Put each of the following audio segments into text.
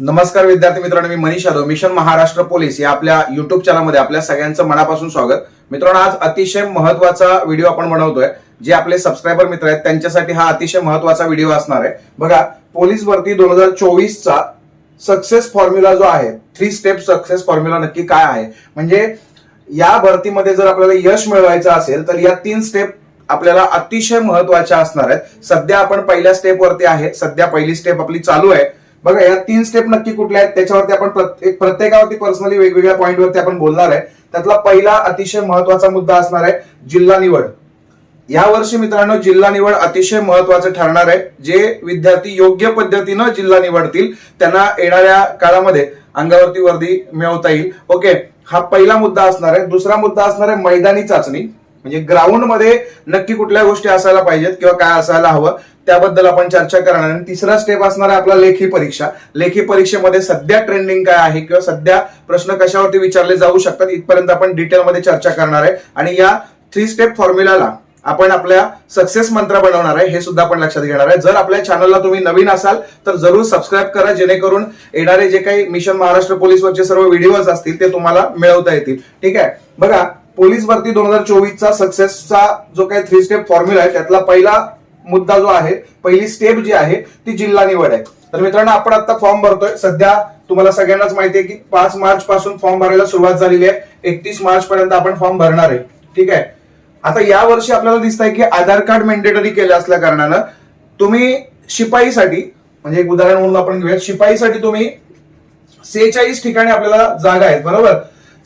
नमस्कार विद्यार्थी मित्रांनो मी मनीष यादव मिशन महाराष्ट्र पोलीस या आपल्या युट्यूब चॅनलमध्ये आपल्या सगळ्यांचं मनापासून स्वागत. मित्रांनो आज अतिशय महत्त्वाचा व्हिडिओ आपण बनवतोय. जे आपले सबस्क्रायबर मित्र आहेत त्यांच्यासाठी हा अतिशय महत्त्वाचा व्हिडिओ असणार आहे. बघा पोलीस भरती दोन हजार चोवीसचा सक्सेस फॉर्म्युला जो आहे थ्री स्टेप सक्सेस फॉर्म्युला नक्की काय आहे? म्हणजे या भरतीमध्ये जर आपल्याला यश मिळवायचं असेल तर या तीन स्टेप आपल्याला अतिशय महत्त्वाच्या असणार आहेत. सध्या आपण पहिल्या स्टेप वरती आहे सध्या पहिली स्टेप आपली चालू आहे. बघा या तीन स्टेप नक्की कुठल्या आहेत त्याच्यावरती आपण प्रत्येक प्रत्येकावरती पर्सनली वेगवेगळ्या पॉईंटवरती आपण बोलणार आहे. त्यातला पहिला अतिशय महत्त्वाचा मुद्दा असणार आहे जिल्हा निवड. या वर्षी मित्रांनो जिल्हा निवड अतिशय महत्वाचं ठरणार आहे जे विद्यार्थी योग्य पद्धतीनं जिल्हा निवडतील त्यांना येणाऱ्या काळामध्ये अंगावरती वर्दी मिळवता येईल. ओके हा पहिला मुद्दा असणार आहे. दुसरा मुद्दा असणार आहे मैदानी चाचणी. म्हणजे ग्राउंडमध्ये नक्की कुठल्या गोष्टी असायला पाहिजेत किंवा काय असायला हवं त्याबद्दल आपण चर्चा करणार आणि तिसरा स्टेप असणार आहे आपला लेखी परीक्षा. लेखी परीक्षेमध्ये सध्या ट्रेंडिंग काय आहे किंवा सध्या प्रश्न कशावरती विचारले जाऊ शकतात इथपर्यंत आपण डिटेलमध्ये चर्चा करणार आहे. आणि या थ्री स्टेप फॉर्म्युलाला आपण आपल्या सक्सेस मंत्र बनवणार आहे हे सुद्धा आपण लक्षात घेणार आहे. जर आपल्या चॅनलला तुम्ही नवीन असाल तर जरूर सबस्क्राईब करा जेणेकरून येणारे जे काही मिशन महाराष्ट्र पोलीसवरचे सर्व व्हिडिओज असतील ते तुम्हाला मिळवता येतील. ठीक आहे? बघा पोलीस भरती दोन हजार चोवीसचा सक्सेसचा जो काही थ्री स्टेप फॉर्म्युला आहे त्यातला पहिला मुद्दा जो आहे पहिली स्टेप जी आहे ती जिल्हा निवड आहे. तर मित्रांनो आपण आता फॉर्म भरतोय. सध्या तुम्हाला सगळ्यांनाच माहिती आहे की पाच मार्च पासून फॉर्म भरायला सुरुवात झालेली आहे. एकतीस मार्च पर्यंत आपण फॉर्म भरणार आहे. ठीक आहे? आता या वर्षी आपल्याला दिसत आहे की आधार कार्ड मेंडेटरी केलं असल्या कारणानं तुम्ही शिपाईसाठी म्हणजे एक उदाहरण म्हणून आपण घेऊया शिपाईसाठी तुम्ही सेहेचाळीस ठिकाणी आपल्याला जागा आहेत बरोबर?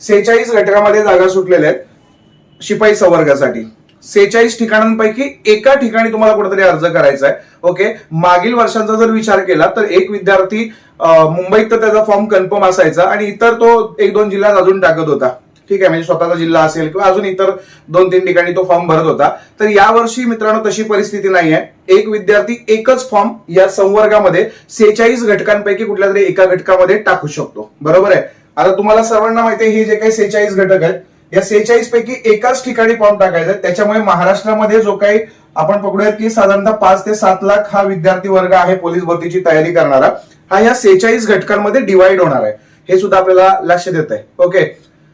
सेहेचाळीस घटकामध्ये जागा सुटलेल्या आहेत शिपाई संवर्गासाठी. सेहेचाळीस ठिकाणांपैकी एका ठिकाणी तुम्हाला कुठेतरी अर्ज करायचा आहे. ओके? मागील वर्षांचा जर विचार केला तर एक विद्यार्थी मुंबईत तर त्याचा फॉर्म कन्फर्म असायचा आणि इतर तो एक दोन जिल्ह्यात अजून टाकत होता. ठीक आहे? म्हणजे स्वतःचा जिल्हा असेल किंवा अजून इतर दोन तीन ठिकाणी तो फॉर्म भरत होता. तर यावर्षी मित्रांनो तशी परिस्थिती नाही आहे एक विद्यार्थी एकच फॉर्म या संवर्गामध्ये सेहेचाळीस घटकांपैकी कुठल्या तरी एका घटकामध्ये टाकू शकतो. बरोबर आहे? आता तुम्हाला सर्वांना माहिती आहे हे जे काही सेहेचाळीस घटक आहेत या सेहेचाळीस पैकी एकाच ठिकाणी फॉर्म टाकायचा त्याच्यामुळे महाराष्ट्रामध्ये जो काही आपण पकडूयात की साधारणतः पाच ते सात लाख हा विद्यार्थी वर्ग आहे पोलीस भरतीची तयारी करणारा. हा या सेहेचाळीस घटकांमध्ये डिवाइड होणार आहे. हे सुद्धा आपल्याला लक्ष देत आहे. ओके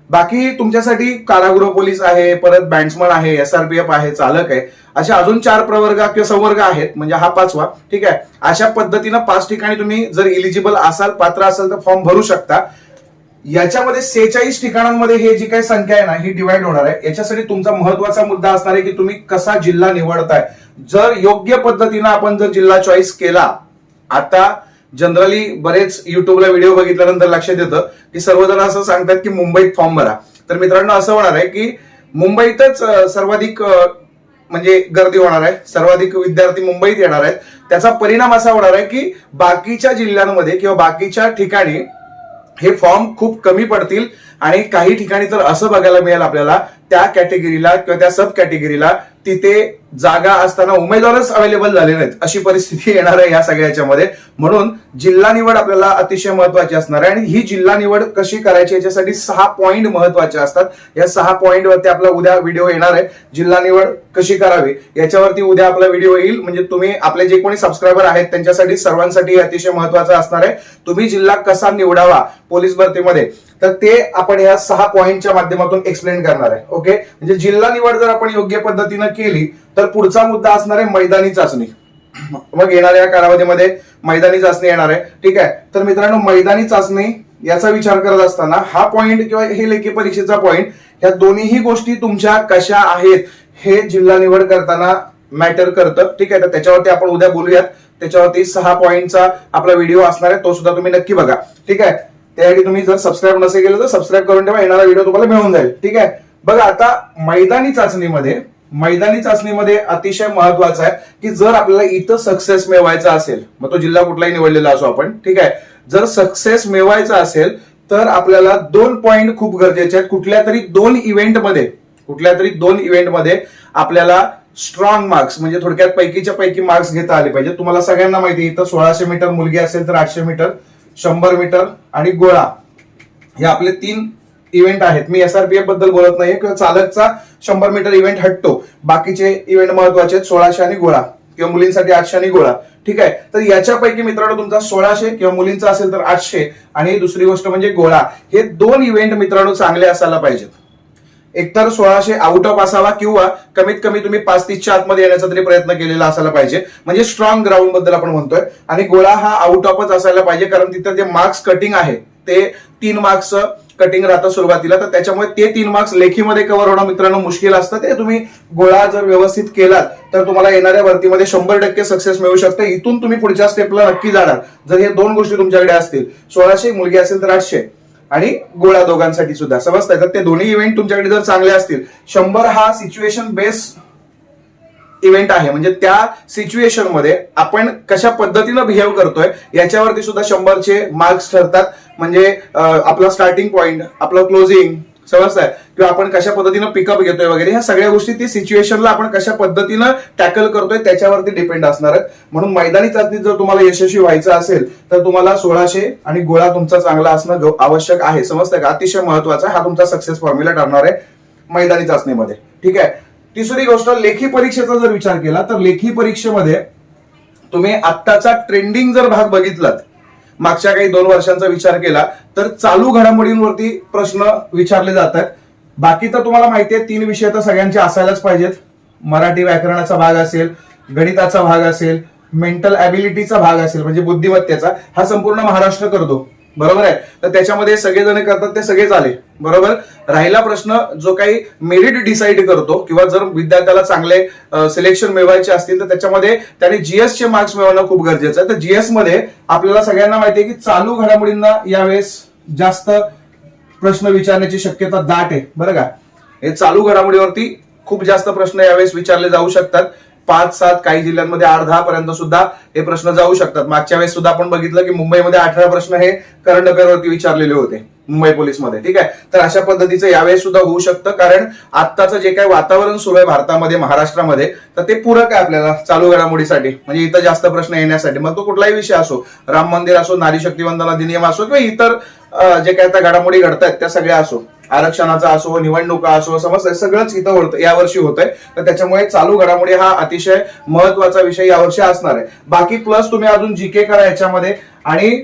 बाकी तुमच्यासाठी कारागृह पोलीस आहे परत बँड्समन आहे एसआरपीएफ आहे चालक आहे. अशा अजून चार प्रवर्ग किंवा संवर्ग आहेत म्हणजे हा पाचवा. ठीक आहे. अशा पद्धतीनं पाच ठिकाणी तुम्ही जर इलिजिबल असाल पात्र असाल तर फॉर्म भरू शकता. याच्यामध्ये सेहेचाळीस ठिकाणांमध्ये हे जी काही संख्या आहे ना ही डिवाइड होणार आहे. याच्यासाठी तुमचा महत्त्वाचा मुद्दा असणार आहे की तुम्ही कसा जिल्हा निवडताय. जर योग्य पद्धतीनं आपण जर जिल्हा चॉईस केला आता जनरली बरेच युट्यूबला व्हिडिओ बघितल्यानंतर लक्षात येतं की सर्वजण असं सांगतात की मुंबईत फॉर्म भरा. तर मित्रांनो असं होणार आहे की मुंबईतच सर्वाधिक म्हणजे गर्दी होणार आहे. सर्वाधिक विद्यार्थी मुंबईत येणार आहेत. त्याचा परिणाम असा होणार आहे की बाकीच्या जिल्ह्यांमध्ये किंवा बाकीच्या ठिकाणी हे फॉर्म खूप कमी पडतील. आणि काही ठिकाणी तर असं बघायला मिळेल आपल्याला त्या कॅटेगरीला किंवा त्या सब कॅटेगरीला तिथे जागा असताना उमेदवारच अवेलेबल झाले नाहीत. अशी परिस्थिती येणार आहे या सगळ्या याच्यामध्ये. म्हणून जिल्हा निवड आपल्याला अतिशय महत्वाची असणार आहे. आणि ही जिल्हा निवड कशी करायची याच्यासाठी सहा पॉईंट महत्त्वाचे असतात. या सहा पॉईंट वरती आपला उद्या व्हिडिओ येणार आहे. जिल्हा निवड कशी करावी याच्यावरती उद्या आपला व्हिडिओ येईल. म्हणजे तुम्ही आपले जे कोणी सबस्क्रायबर आहेत त्यांच्यासाठी सर्वांसाठी अतिशय महत्वाचं असणार आहे. तुम्ही जिल्हा कसा निवडावा पोलीस भरतीमध्ये तर ते आपण या सहा पॉईंटच्या माध्यमातून एक्सप्लेन करणार आहे. ओके म्हणजे जिल्हा निवड जर आपण योग्य पद्धतीनं केली तर पुढचा मुद्दा असणार आहे मैदानी चाचणी. मग येणाऱ्या कालावधीमध्ये मैदानी चाचणी येणार आहे. ठीक आहे? तर मित्रांनो मैदानी चाचणी याचा विचार करत असताना हा पॉईंट किंवा हे लेखी परीक्षेचा पॉईंट ह्या दोन्हीही गोष्टी तुमच्या कशा आहेत हे जिल्हा निवड करताना मॅटर करतं. ठीक आहे? तर त्याच्यावरती आपण उद्या बोलूयात. त्याच्यावरती सहा पॉईंटचा आपला व्हिडिओ असणार आहे तो सुद्धा तुम्ही नक्की बघा. ठीक आहे? त्यासाठी तुम्ही जर सबस्क्राईब नसेल केलं तर सबस्क्राईब करून ठेवा. येणारा व्हिडिओ तुम्हाला मिळून जाईल. ठीक आहे? बघा आता मैदानी चाचणीमध्ये मैदानी चाचणीमध्ये अतिशय महत्वाचं आहे की जर आपल्याला इथं सक्सेस मिळवायचा असेल मग तो जिल्हा कुठलाही निवडलेला असो आपण ठीक आहे? जर सक्सेस मिळवायचा असेल तर आपल्याला दोन पॉइंट खूप गरजेचे आहेत. कुठल्या तरी दोन इव्हेंटमध्ये कुठल्या तरी दोन इव्हेंटमध्ये आपल्याला स्ट्रॉंग मार्क्स म्हणजे थोडक्यात पैकीच्या पैकी मार्क्स घेता आले पाहिजे तुम्हाला सगळ्यांना माहिती आहे, इथं सोळाशे मीटर मुलगी असेल तर आठशे मीटर शंभर मीटर आणि गोळा. हे आपले तीन इव्हेंट आहेत. मी एसआरपीएफबद्दल बोलत नाहीये किंवा चालकचा शंभर मीटर इव्हेंट हटतो. बाकीचे इव्हेंट महत्त्वाचे आहेत सोळाशे आणि गोळा. किंवा मुलींसाठी आठशे आणि गोळा. ठीक आहे? तर याच्यापैकी मित्रांनो तुमचा सोळाशे किंवा मुलींचा असेल तर आठशे. आणि दुसरी गोष्ट म्हणजे गोळा. हे दोन इव्हेंट मित्रांनो चांगले असायला पाहिजेत. एकतर सोळाशे आउट ऑफ असावा किंवा कमीत कमी तुम्ही पाच तीसच्या आतमध्ये येण्याचा तरी प्रयत्न केलेला असायला पाहिजे. म्हणजे स्ट्रॉंग ग्राउंडबद्दल आपण म्हणतोय. आणि गोळा हा आउट ऑफच असायला पाहिजे कारण तिथं जे मार्क्स कटिंग आहे ते तीन मार्क्स कटिंग राहतं सुरुवातीला. तर त्याच्यामुळे ते तीन मार्क्स लेखीमध्ये कव्हर होणं मित्रांनो मुश्किल असतं. ते तुम्ही गोळा जर व्यवस्थित केलात तर तुम्हाला येणाऱ्या भरतीमध्ये शंभर टक्के सक्सेस मिळू शकतं. इथून तुम्ही पुढच्या स्टेपला नक्की जाणार. जर हे दोन गोष्टी तुमच्याकडे असतील सोळाशे मुलगी असेल तर आठशे. आणि गोळा दोघांसाठी सुद्धा. समजतंय? तर ते दोन्ही इव्हेंट तुमच्याकडे जर चांगले असतील शंभर हा सिच्युएशन बेस्ड इव्हेंट आहे. म्हणजे त्या सिच्युएशनमध्ये आपण कशा पद्धतीनं बिहेव करतोय याच्यावरती सुद्धा शंभरचे मार्क्स ठरतात. म्हणजे आपला स्टार्टिंग पॉइंट आपलं क्लोजिंग समजताय किंवा आपण कशा पद्धतीनं पिकअप घेतोय वगैरे ह्या सगळ्या गोष्टी ती सिच्युएशनला आपण कशा पद्धतीनं टॅकल करतोय त्याच्यावरती डिपेंड असणार आहेत. म्हणून मैदानी चाचणीत जर तुम्हाला यशस्वी व्हायचं असेल तर तुम्हाला सोळाशे आणि गोळा तुमचा चांगला असणं आवश्यक आहे. समजतंय का? अतिशय महत्त्वाचा हा तुमचा सक्सेस फॉर्म्युला ठरणार आहे मैदानी चाचणीमध्ये. ठीक आहे? तिसरी गोष्ट लेखी परीक्षेचा जर विचार केला तर लेखी परीक्षेमध्ये तुम्ही आत्ताचा ट्रेंडिंग जर भाग बघितलात मागच्या काही दोन वर्षांचा विचार केला तर चालू घडामोडींवरती प्रश्न विचारले जातात. बाकी तर तुम्हाला माहिती आहे तीन विषय तर सगळ्यांचे असायलाच पाहिजेत. मराठी व्याकरणाचा भाग असेल गणिताचा भाग असेल मेंटल ॲबिलिटीचा भाग असेल म्हणजे बुद्धिमत्तेचा हा संपूर्ण महाराष्ट्र करतो. बरोबर आहे? तर त्याच्यामध्ये सगळेजण करतात ते सगळेच आले. बरोबर? राहिला प्रश्न जो काही मेरिट डिसाईड करतो किंवा जर विद्यार्थ्याला चांगले सिलेक्शन मिळवायचे असतील तर त्याच्यामध्ये त्याने जीएस चे मार्क्स मिळवणं खूप गरजेचं आहे. तर जीएसमध्ये आपल्याला सगळ्यांना माहिती आहे की चालू घडामोडींना यावेळेस जास्त प्रश्न विचारण्याची शक्यता दाट आहे. बरं का? हे चालू घडामोडीवरती खूप जास्त प्रश्न यावेळेस विचारले जाऊ शकतात. पाच सात काही जिल्ह्यांमध्ये आठ दहा पर्यंत सुद्धा हे प्रश्न जाऊ शकतात. मागच्या वेळेस सुद्धा आपण बघितलं की मुंबईमध्ये अठरा प्रश्न हे करंट अफेअरवरती विचारलेले होते मुंबई पोलीसमध्ये. ठीक आहे? तर अशा पद्धतीचं यावेळेस सुद्धा होऊ शकतं कारण आत्ताचं जे काही वातावरण सुरू आहे भारतामध्ये महाराष्ट्रामध्ये तर ते पूरक आहे आपल्याला चालू घडामोडीसाठी म्हणजे इथं जास्त प्रश्न येण्यासाठी मग तो कुठलाही विषय असो राम मंदिर असो नारी शक्ती वंदना अधिनियम असो किंवा इतर जे काय आता घडामोडी घडतायत त्या सगळ्या असो आरक्षणाचा असो निवडणुका असो समज सगळंच इथं होतं यावर्षी होत आहे तर त्याच्यामुळे चालू घडामोडी हा अतिशय महत्त्वाचा विषय यावर्षी असणार आहे. बाकी प्लस तुम्ही अजून जी के करा याच्यामध्ये. आणि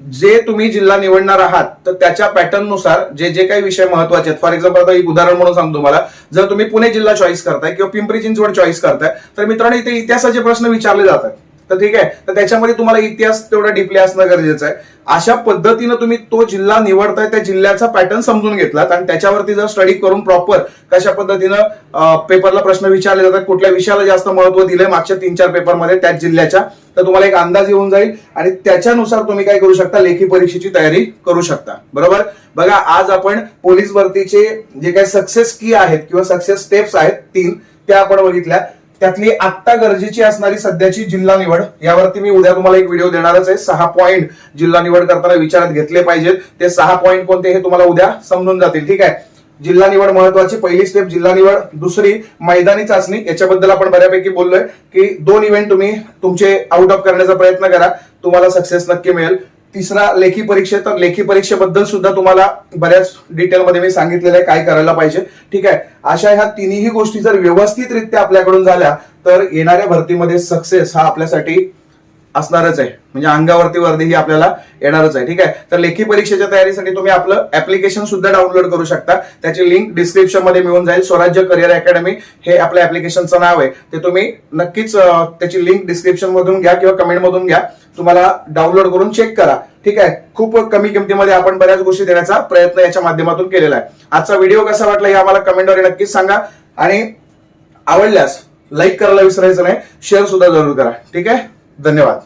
जे तुम्ही जिल्हा निवडणार आहात तर त्याच्या पॅटर्ननुसार जे जे काही विषय महत्त्वाचे आहेत. फॉर एक्झाम्पल आता एक उदाहरण म्हणून सांगतो तुम्हाला. जर तुम्ही पुणे जिल्हा चॉईस करताय किंवा पिंपरी चिंचवड चॉईस करताय तर मित्रांनो इथे इतिहासाचे प्रश्न विचारले जातात. तर ठीक आहे. तर त्याच्यामध्ये तुम्हाला इतिहास तेवढा डिप्ले असणं गरजेचं आहे. अशा पद्धतीनं तुम्ही तो जिल्हा निवडताय त्या जिल्ह्याचा पॅटर्न समजून घेतलात आणि त्याच्यावरती जर स्टडी करून प्रॉपर कशा पद्धतीनं पेपरला प्रश्न विचारले जातात कुठल्या विषयाला जास्त महत्त्व दिलंय मागच्या तीन चार पेपरमध्ये त्याच जिल्ह्याच्या तर तुम्हाला एक अंदाज येऊन जाईल आणि त्याच्यानुसार तुम्ही काय करू शकता लेखी परीक्षेची तयारी करू शकता. बरोबर? बघा आज आपण पोलीस भरतीचे जे काही सक्सेस की आहेत किंवा सक्सेस स्टेप्स आहेत तीन त्या आपण बघितल्या. त्यातली आत्ता गरजेची असणारी सध्याची जिल्हा निवड यावरती मी उद्या तुम्हाला एक व्हिडिओ देणारच आहे. सहा पॉईंट जिल्हा निवड करताना विचारात घेतले पाहिजेत. ते सहा पॉईंट कोणते हे तुम्हाला उद्या समजून जातील. ठीक आहे? जिल्हा निवड महत्वाची पहिली स्टेप जिल्हा निवड दुसरी मैदानी चाचणी. याच्याबद्दल आपण बऱ्यापैकी बोललोय की दोन इव्हेंट तुम्ही तुमचे आउट ऑफ करण्याचा प्रयत्न करा. तुम्हाला सक्सेस नक्की मिळेल. तिसरा लेखी परीक्षे तर लेखी परीक्षेबद्दल सुद्धा तुम्हाला बऱ्याच डिटेलमध्ये मी सांगितलेलं आहे काय करायला पाहिजे. ठीक आहे? अशा ह्या तिन्ही गोष्टी जर व्यवस्थितरित्या आपल्याकडून झाल्या तर येणाऱ्या भरतीमध्ये सक्सेस हा आपल्यासाठी असणारच आहे. म्हणजे अंगावरती वर्दी ही आपल्याला येणारच आहे. ठीक आहे? तर लेखी परीक्षेच्या तयारीसाठी तुम्ही आपलं ऍप्लिकेशन सुद्धा डाउनलोड करू शकता. त्याची लिंक डिस्क्रिप्शनमध्ये मिळून जाईल. स्वराज्य करिअर अकॅडमी हे आपल्या ऍप्लिकेशनचं नाव आहे. ते तुम्ही नक्कीच त्याची लिंक डिस्क्रिप्शन मधून घ्या किंवा कमेंट मधून घ्या. तुम्हाला डाउनलोड करून चेक करा. ठीक आहे. खूप कमी किमतीमध्ये आपण बऱ्याच गोष्टी देण्याचा प्रयत्न याच्या माध्यमातून केलेला आहे. आजचा व्हिडिओ कसा वाटला हे आम्हाला कमेंटवर नक्कीच सांगा. आणि आवडल्यास लाईक करायला विसरायचं नाही. शेअर सुद्धा जरूर करा. ठीक आहे? धन्यवाद.